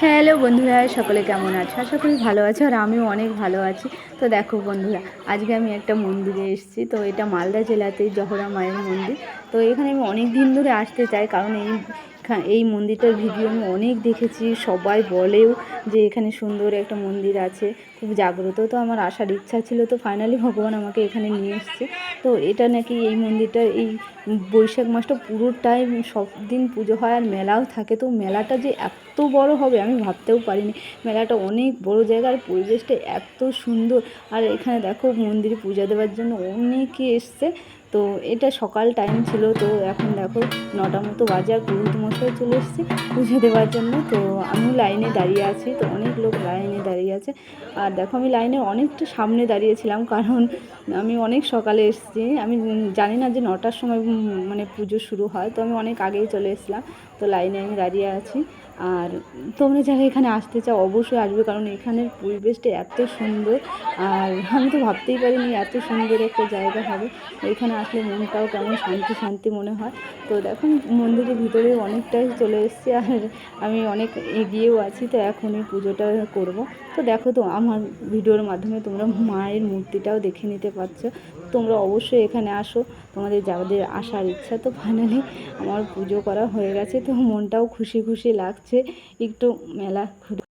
Hello বন্ধুরা, সকলে কেমন আছো? আশা করি ভালো আছো আর আমিও অনেক ভালো আছি। তো দেখো বন্ধুরা, আজকে আমি একটা মন্দিরে এসেছি। তো এটা মালদা জেলাতেই জহরা মায়ের মন্দির। তো এখানে আমি অনেক দিন ধরে আসতে চাই, কারণ এই এই মন্দিরটার ভিডিও আমি অনেক দেখেছি। সবাই বলেও যে এখানে সুন্দর একটা মন্দির আছে। খুব জাগ্রত তো আমার আসার ইচ্ছা ছিল তো ফাইনালি ভগবান আমাকে এখানে নিয়ে এসছে। তো এটা নাকি এই মন্দিরটা, এই বৈশাখ মাসটা পুরোটাই সব দিন পুজো হয় আর মেলাও থাকে। তো মেলাটা যে এত বড় হবে আমি ভাবতেও পারিনি। মেলাটা অনেক বড় জায়গা আর পরিবেশটা এত সুন্দর। আর এখানে দেখো মন্দিরে পূজা দেওয়ার জন্য অনেকে এসছে। তো এটা সকাল টাইম ছিল। তো এখন দেখো নটা মতো বাজে আর পুরোহিত মশাই চলে এসেছি পুজো দেওয়ার জন্য। তো আমি লাইনে দাঁড়িয়ে আছি, তো অনেক লোক লাইনে দাঁড়িয়ে আছে। আর দেখো, আমি লাইনে অনেকটা সামনে দাঁড়িয়েছিলাম, কারণ আমি অনেক সকালে এসেছি। আমি জানি না যে নটার সময় মানে পুজো শুরু হয়, তো আমি অনেক আগেই চলে এসেছিলাম, তো লাইনে আমি দাঁড়িয়ে আছি। আর তোমরা যারা এখানে আসতে চাও, অবশ্যই আসবে, কারণ এখানের পরিবেশটা এত সুন্দর। আর আমি তো ভাবতেই পারিনি এত সুন্দর একটা জায়গা হবে। এখানে আসলে মনটাও কেমন শান্তি শান্তি মনে হয়। তো দেখো, মন্দিরের ভিতরে অনেকটাই চলে এসেছি আর আমি অনেক এগিয়েও আছি, তো এখন এই পুজোটা করব। তো দেখো তো, আমার ভিডিওর মাধ্যমে তোমরা মায়ের মূর্তিটাও দেখে নিতে পারছ। তোমরা অবশ্যই এখানে আসো, তোমাদের যাদের আসার ইচ্ছা, তো ফাইনালি আমার পুজো করা হয়ে গেছে, তো মনটাও খুশি খুশি লাগছে। একটু মেলা ঘুরে